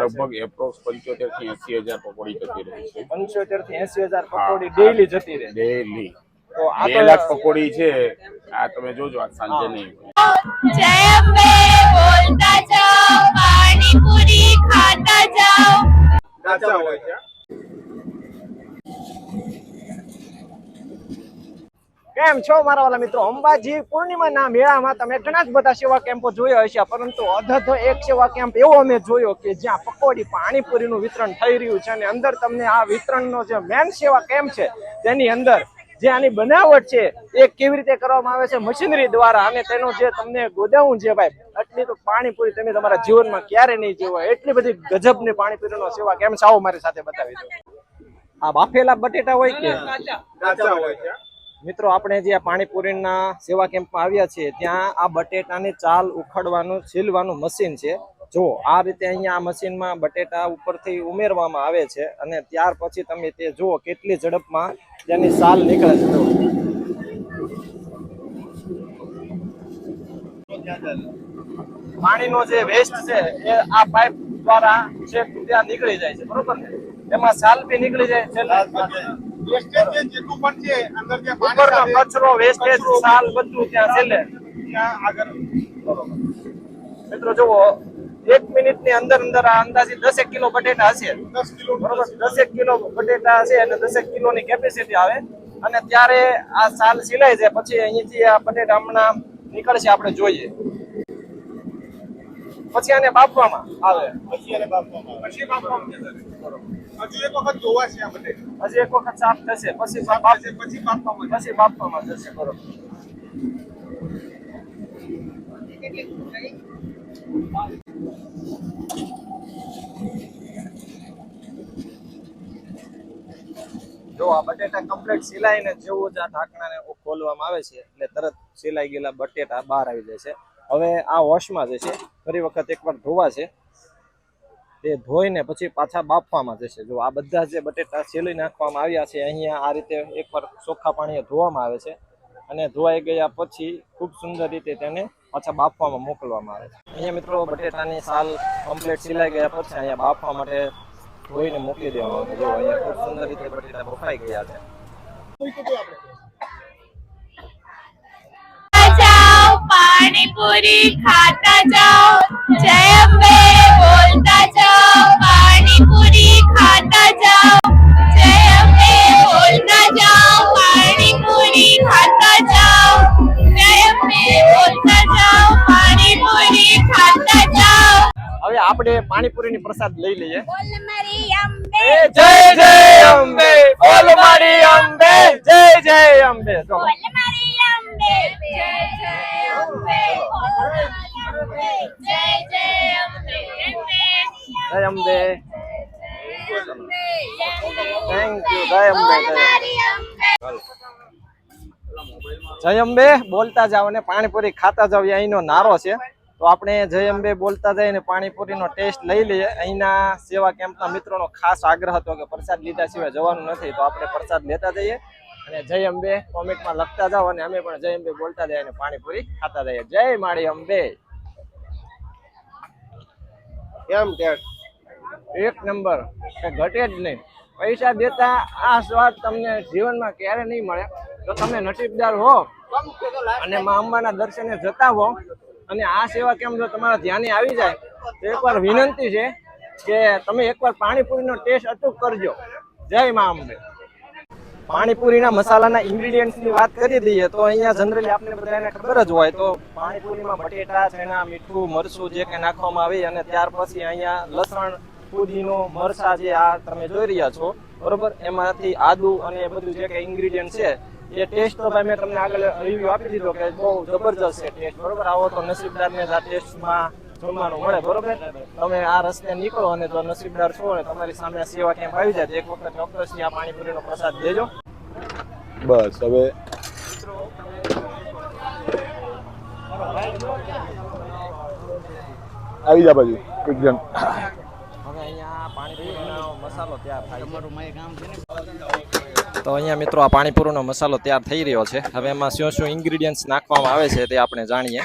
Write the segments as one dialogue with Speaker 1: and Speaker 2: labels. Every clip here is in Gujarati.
Speaker 1: લગભગ એપ્રોક્સ પંચોતેરથી એસી હજાર પકોડી જતી રહી છે.
Speaker 2: પંચોતેરથી એસી હજાર પકોડી ડેઈલી જતી રહે.
Speaker 1: ડેલી
Speaker 2: તો આ
Speaker 1: બે લાખ પકોડી છે. આ તમે જોજો આજ સાંજે નહીં.
Speaker 3: જય અંબે બોલતા જાઓ પાણીપુરી ખાતા જાઓ.
Speaker 2: કેમ છો મારા વાલા મિત્રો? અંબાજી પૂર્ણિમાના મેળામાં તમે ઘણા જ બધા સેવા કેમ્પો જોયા હશે પરંતુ અધધ એક સેવા કેમ્પ એવો અમે જોયો કે જ્યાં પકોડી પાણીપુરીનું વિતરણ થઈ રહ્યું છે અને અંદર તમને આ વિતરણનો જે મેન સેવા કેમ્પ છે તેની અંદર જે આની બનાવટ છે એ કેવી રીતે કરવામાં આવે છે મશીનરી દ્વારા અને તેનો જે તમને ગોદાઉન છે ભાઈ આટલી તો પાણીપુરી તમે તમારા જીવનમાં ક્યારે નહીં જોવા એટલી બધી ગજબની પાણીપુરીનો સેવા કેમ્પ છે. આવો મારી સાથે બતાવી દો. આ બાફેલા બટેટા હોય કે? મિત્રો, આપણે જે પાણીપુરીના સેવા કેમ્પમાં આવ્યા છીએ, ત્યાં આ બટેટાની ચાલ ઉખાડવાનું, છીલવાનું મશીન છે. જો આ રીતે અહીંયા આ મશીનમાં બટેટા ઉપરથી ઉમેરવામાં આવે છે અને ત્યાર પછી તમે તે જુઓ, કેટલી ઝડપમાં તેની સાલ નીકળે છે. પાણીનો જે વેસ્ટ છે, એ આ પાઇપ દ્વારા છેક ત્યાં નીકળી જાય છે, બરોબર ને? એમાં સાલ બી નીકળી જાય છે. કચરો વેસ્ટેજ સાલ બધું ત્યાં છેલ્લે મિત્રો જુઓ એક મિનિટની અંદર અંદર આ અંદાજે દસેક કિલો બટેટા હશે. બરોબર? દસેક કિલો બટેટા હશે અને દસેક કિલો ની કેપેસિટી આવે. અને ત્યારે આ સાલ સિલાઈ છે પછી અહીંથી આ બટેટા હમણાં નીકળશે આપણે જોઈએ. પછી આને બાફવામાં આવે. હજી એક વખત સાફ થશે. પછી બાફ- પછી બાફવામાં જશે બરોબર. જો આ બટેટા કમ્પ્લીટ સિલાઈને જેવું જ આ ઢાંકણાને ખોલવામાં આવે છે એટલે તરત સિલાઈ ગયેલા બટેટા બહાર આવી જાય છે. હવે આ વોશમાં જશે ફરી વખત એકવાર ધોવા છે. તે ધોઈને પછી પાછા બાફવામાં જશે. જો આ બધા જે બટેટા છેલી નાખવામાં આવ્યા છે, અહીંયા આ રીતે એકવાર ચોખ્ખા પાણીએ ધોવામાં આવે છે અને ધોવાઈ ગયા પછી ખૂબ સુંદર રીતે તેને પાછા બાફવામાં મોકલવામાં આવે છે. અહીંયા મિત્રો બટેટાની સાલ કમ્પ્લીટ સિલાઈ ગયા પછી અહીંયા બાફવા માટે ધોઈને મોકલી દેવામાં આવે છે. જો અહીંયા ખૂબ સુંદર રીતે બટેટા બફાઈ ગયા છે.
Speaker 3: પાણીપુરી ખાતા જાઓ જય અંબે બોલતા જાઓ પાણીપુરી ખાતા જાઓ જય અંબે બોલતા જાઓ પાણીપુરી ખાતા જાઓ જય અંબે બોલતા જાઓ પાણીપુરી ખાતા જાઓ.
Speaker 2: હવે આપણે પાણીપુરીની પ્રસાદ લઈ લઈએ.
Speaker 3: બોલ મારી અંબે.
Speaker 2: જય જય અંબે બોલ મારી અંબે જય જય અંબે. જો.
Speaker 3: બોલ મારી અંબે. જય જય અંબે
Speaker 2: થેન્ક યુ જય અંબે બોલતા જાવ અને પાણીપુરી ખાતા જાવ અહીં અહીંનો નારો છે. તો આપણે જય અંબે બોલતા જઈએ ને પાણીપુરીનો ટેસ્ટ લઈ લઈએ. અહીંના સેવા કેમ્પના મિત્રોનો ખાસ આગ્રહ હતો કે પ્રસાદ લીધા સિવાય જવાનું નથી. તો આપણે પ્રસાદ લેતા જઈએ. અને જય અંબે. કોમેન્ટમાં લખતા જાઓ અને અમે પણ જય અંબે બોલતા જઈએ અને પાણીપુરી ખાતા જઈએ. જય માળી અંબે. કેમ ટેસ્ટ એક નંબર. કે ઘટે જ નહીં. પૈસા દેતા આ સ્વાદ તમને જીવનમાં ક્યારે નહીં મળે. તો તમે નસીબદાર હો અને મા અંબાના દર્શને જતા હો અને આ સેવા કેમ જો તમારા ધ્યાને આવી જાય તો એકવાર વિનંતી છે કે તમે એકવાર પાણીપુરીનો ટેસ્ટ અચૂક કરજો. જય મા અંબે. પાણીપુરીના મસાલાના ઇન્ગ્રેડિયન્ટ્સની વાત કરી દઈએ તો અહીંયા જનરલી આપણે બધાને ખબર જ હોય તો પાણીપુરીમાં બટેટા, ચણા, મીઠું, મરચું જે કંઈ નાખવામાં આવે અને ત્યાર પછી અહીંયા લસણ, પુદીનો, મરચા જે આ તમે જોઈ રહ્યા છો, બરોબર? એમાંથી આદુ અને બધું જે કે ઇન્ગ્રીડિયન્ટ છે, એ ટેસ્ટ તો ભાઈ મેં તમને આગળ રિવ્યુ આપી દીધો કે બહુ જબરજસ્ત છે ટેસ્ટ બરોબર? આવો તો નસીબદારને આ ટેસ્ટમાં જમવાનું મળે બરોબર? તમે આ રસ્તે નીકળો અને જો નસીબદાર છો અને તમારી સામે આ સેવા કેમ્પ આવી જાય એક વખત ચોક્કસ આ પાણીપુરીનો પ્રસાદ દેજો.
Speaker 1: બસ હવે આવી જા બાજુ એકદમ
Speaker 2: હવે અહીંયા પાણીપુરીનો મસાલો તૈયાર થાય છે. તો અહીંયા મિત્રો આ પાણીપુરીનો મસાલો તૈયાર થઈ રહ્યો છે. હવે એમાં શું શું ઇન્ગ્રીડિયન્ટ્સ નાખવામાં આવે છે તે આપણે જાણીએ.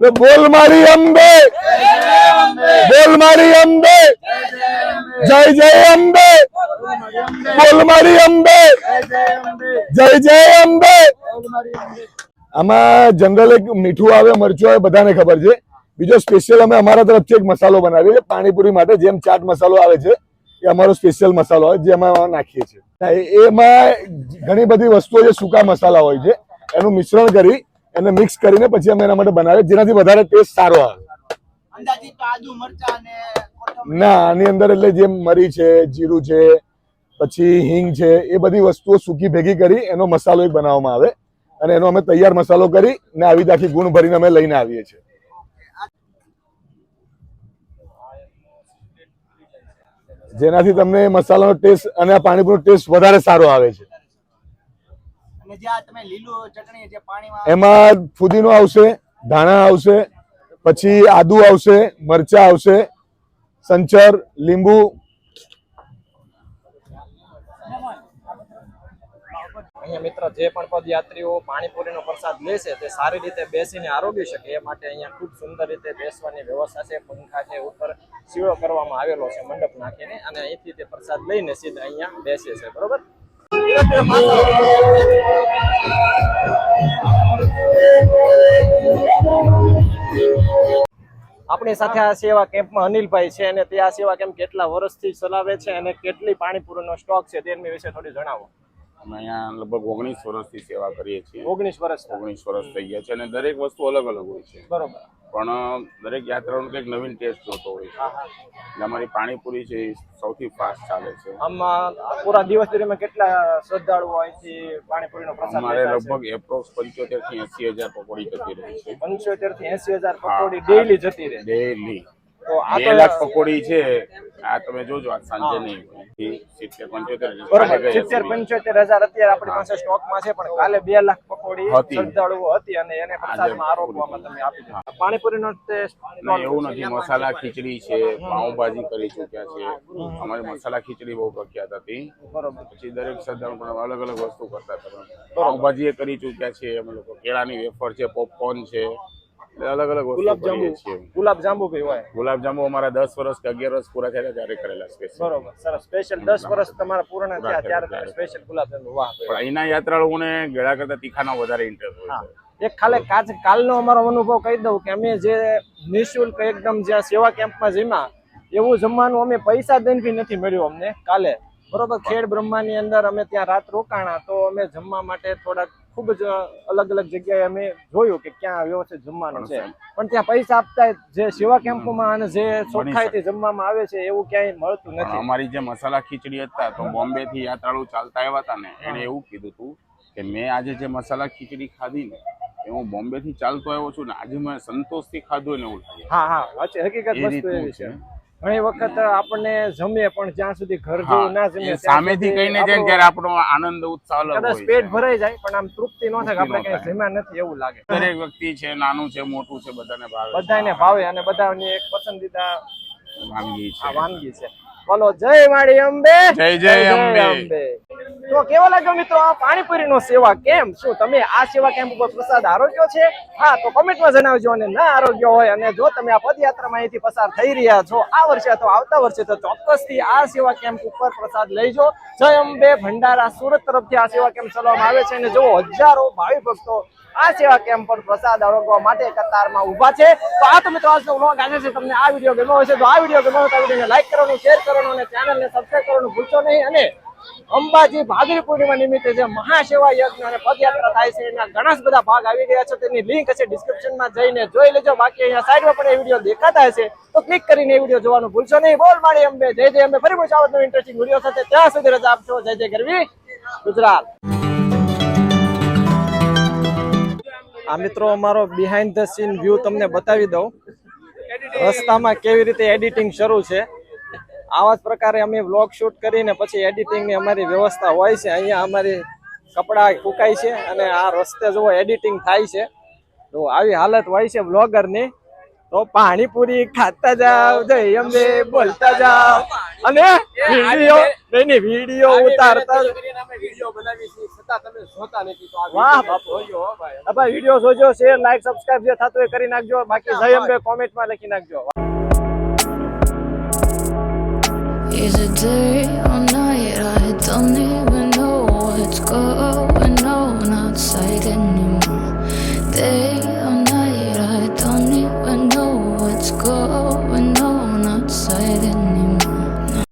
Speaker 4: બોલ મારી અંબે બોલ મારી અંબે જય જય અંબે બોલ મારી અંબે જય જય અંબે આમાં જનરલ એક મીઠું આવે, મરચું આવે, બધાને ખબર છે. બીજો સ્પેશિયલ અમે અમારા તરફથી એક મસાલો બનાવીએ છીએ, પાણીપુરી માટે, જેમ ચાટ મસાલો આવે છે, એ અમારો સ્પેશિયલ મસાલો હોય જે અમે નાખીએ છીએ. એમાં ઘણી બધી વસ્તુઓ જે સૂકા મસાલા હોય છે. એનું મિશ્રણ કરી એને મિક્સ કરીને પછી અમે એના માટે બનાવીએ જેનાથી વધારે ટેસ્ટ સારો આવે.
Speaker 5: ને
Speaker 4: આની અંદર એટલે જેમ મરી છે જીરું છે પછી હિંગ છે એ બધી વસ્તુઓ સૂકી ભેગી કરી એનો મસાલો એક બનાવવામાં આવે. અને એનો અમે તૈયાર મસાલો કરી ને આવી આખી ગુણ ભરીને અમે લઈને આવીએ છીએ. જેનાથી તમને મસાલાનો ટેસ્ટ અને આ પાણીપુરીનો ટેસ્ટ વધારે સારો આવે છે.
Speaker 5: અને જે તમે લીલું ચટણી જે પાણીમાં
Speaker 4: એમાં ફુદીનો આવશે ધાણા આવશે પછી આદુ આવશે મરચા આવશે સંચર લીંબુ.
Speaker 2: અહીંયા મિત્ર જે પણ પદયાત્રીઓ પાણીપુરીનો પ્રસાદ લેશે તે સારી રીતે બેસીને આરોગી શકે એ માટે અહીંયા ખૂબ સુંદર રીતે બેસવાની વ્યવસ્થા છે પંખા છે ઉપર સીવો કરવામાં આવેલો છે મંડપ નાખીને અને અહીંથી તે પ્રસાદ લઈને સીધા અહીંયા બેસે છે બરોબર? આપણી સાથે આ સેવા કેમ્પમાં અનિલભાઈ છે અને તે આ સેવા કેમ્પ કેટલા વર્ષથી ચલાવે છે અને કેટલી પાણીપુરીનો સ્ટોક છે તેની વિશે થોડી જણાવો.
Speaker 1: અમે અહીંયા લગભગ ઓગણીસ વર્ષથી સેવા કરીએ છીએ.
Speaker 2: ઓગણીસ વર્ષ
Speaker 1: ઓગણીસ વર્ષ થઈ ગયા છે અને દરેક વસ્તુ અલગ અલગ હોય છે.
Speaker 2: બરોબર.
Speaker 1: પણ દરેક યાત્રાનો કંઈક નવીન ટેસ્ટ જોતો હોય છે. અમારી પાણીપુરી છે સૌથી ફાસ્ટ ચાલે છે.
Speaker 2: આમાં પૂરા દિવસ દરમિયાન કેટલા શ્રદ્ધાળુઓ અહીંથી પાણીપુરીનો પ્રસાદ
Speaker 1: અમારે લગભગ એપ્રોક્સ પંચોતેરથી એસી હજાર પકોડી જતી રહી છે.
Speaker 2: પંચોતેરથી એસી હજાર પકોડી ડેઈલી જતી રહે.
Speaker 1: ડેલી
Speaker 2: તો આ તો
Speaker 1: લાખ પકોડી છે. આ તમે જોજો આજ સાંજે નહીં સિત્તેર પંચોતેર
Speaker 2: બરોબર. સિત્તેર પંચોતેર હજાર અત્યારે આપણી પાસે સ્ટોકમાં છે પણ કાલે બે લાખ પકોડી શ્રદ્ધાળુઓ હતી અને એને પ્રસાદમાં આરોપવામાં તમે આપી દીધા. પાણીપુરીનો ટેસ્ટ
Speaker 1: એવું નથી મસાલા ખીચડી છે પાઉંભાજી કરી ચૂક્યા છે. અમારી મસાલા ખીચડી બહુ પ્રખ્યાત હતી.
Speaker 2: બરોબર.
Speaker 1: પછી દરેક શ્રદ્ધાળુ પણ અલગ અલગ વસ્તુ કરતા હતા. પાઉંભાજી એ કરી ચૂક્યા છે. અમે લોકો કેળાની વેફર છે પોપકોર્ન છે. એટલે અલગ અલગ
Speaker 2: ગુલાબ જાંબુ. ગુલાબ જાંબુ બી
Speaker 1: ગુલાબ જાંબુ અમારા દસ વર્ષ કે અગિયાર વર્ષ પૂરા થયેલા ત્યારે કરેલા સ્પેશિયલ
Speaker 2: બરોબર સરસ. સ્પેશિયલ દસ વર્ષ તમારા પૂર્ણ થયા ત્યારે સ્પેશિયલ ગુલાબ જાંબુ. વાહ
Speaker 1: પણ અહીંના યાત્રાળુઓને ગળા કરતા તીખાનો વધારે ઇન્ટરેસ્ટ હોય છે.
Speaker 2: એક ખાલી કાચ કાલનો અમારો અનુભવ કહી દઉં કે અમે જે નિઃશુલ્ક એકદમ જ્યાં સેવા કેમ્પમાં જમ્યા એવું જમવાનું અમે પૈસા દઈને બી નથી મળ્યું અમને કાલે. બરોબર. ખેડ બ્રહ્માની અંદર અમે ત્યાં રાત રોકાણા તો અમે જમવા માટે થોડાક ખૂબ જ અલગ અલગ જગ્યાએ અમે જોયું કે ક્યાં વ્યવસ્થિત જમવાનું છે. પણ ત્યાં પૈસા આપતા જે સેવા કેમ્પોમાં અને જે ચોખ્ખાઈથી જમવામાં આવે છે એવું ક્યાંય મળતું નથી.
Speaker 1: અમારી જે મસાલા ખીચડી હતા તો બોમ્બે થી યાત્રાળુ ચાલતા આવ્યા હતા ને એને એવું કીધું હતું કે મેં આજે જે મસાલા ખીચડી ખાધી ને એ હું બોમ્બે થી ચાલતો આવ્યો છું ને આજે મેં સંતોષથી ખાધું ને એવું લાગે.
Speaker 2: હા હા હકીકત વસ્તુ એવી
Speaker 1: છે.
Speaker 2: ઘણી વખત આપણને જમીએ પણ જ્યાં સુધી ઘર જેવું ના જમીએ
Speaker 1: સામેથી કહીને જાય ત્યારે આપણો આનંદ ઉત્સાહ
Speaker 2: કદાચ પેટ ભરાઈ જાય પણ આમ તૃપ્તિ ન થાય કે આપણે કઈ જમ્યા નથી એવું લાગે.
Speaker 1: દરેક વ્યક્તિ છે નાનું છે મોટું છે બધાને ભાવે.
Speaker 2: બધાને ભાવે અને બધાની એક પસંદીદા
Speaker 1: વાનગી છે.
Speaker 2: વાનગી છે. બોલો જય માડી અંબે.
Speaker 1: જય જય અંબે.
Speaker 2: તો કેવો લાગ્યો મિત્રો આ પાણીપુરીનો સેવા કેમ્પ શું તમે આ સેવા કેમ્પ ઉપર પ્રસાદ આરોગ્યો છે? હા તો કોમેન્ટમાં જણાવજો અને ના આરોગ્ય હોય અને જો તમે આ પદયાત્રામાં અહીંથી પસાર થઈ રહ્યા છો આ વર્ષે તો આવતા વર્ષે તો ચોક્કસથી આ સેવા કેમ્પ ઉપર પ્રસાદ લઈજો. જય અંબે ભંડારા સુરત તરફથી આ સેવા કેમ્પ ચલાવવામાં આવે છે? અને જો હજારો ભાવિ ભક્તો આ સેવા કેમ્પ પર પ્રસાદ આરોગવા માટે કતારમાં ઊભા છે. તો આ તો આજનો વ્લોગ આજે છે. તમને આ વીડિયો ગમ્યો હશે તો આ વીડિયો ગમ્યો તો વિડીયોને લાઈક કરવાનું શેર કરવાનું અને ચેનલને સબસ્ક્રાઇબ કરવાનું ભૂલશો નહીં. અને અંબાજી ભાદરી પૂર્ણિમા નિમિત્તે જે મહાસેવા યજ્ઞ અને પદયાત્રા થાય છે, એના ઘણા બધા ભાગ આવી ગયા છે. તેની લિંક હશે ડિસ્ક્રિપ્શનમાં જઈને જોઈ લેજો. બાકી અહીંયા સાઈડમાં પણ એ વીડિયો દેખાતા હશે. તો ક્લિક કરીને એ વીડિયો જોવાનું ભૂલશો નહીં. બોલ માણી અંબે, જય જય અંબે. ફરી મળીશું ઇન્ટરેસ્ટિંગ વીડિયો સાથે. ત્યાં સુધી રજા આપશો જય જય ગરવી ગુજરાત. આ મિત્રો અમારો બિહાઇન્ડ ધ સીન વ્યૂ તમને બતાવી દઉં. રસ્તામાં કેવી રીતે એડિટિંગ શરૂ છે. આવા જ પ્રકારે અમે વ્લોગ શૂટ કરીને પછી એડિટિંગની અમારી વ્યવસ્થા હોય છે. અહીંયા અમારી કપડાં ફૂંકાય છે અને આ રસ્તે જુઓ એડિટિંગ થાય છે. તો આવી હાલત હોય છે વ્લોગરની તો પાણીપુરી ખાતા જાવ જય અંબે, બોલતા જાવ અને વીડિયો નહીં વીડિયો ઉતારતા વાહ બાપુ. હા ભાઈ. વીડિયો જોજો શેર લાઈક સબસ્ક્રાઇબ જે થતું એ કરી નાખજો. બાકી જય અંબે કોમેન્ટમાં લખી નાખજો.
Speaker 6: Is it day or night?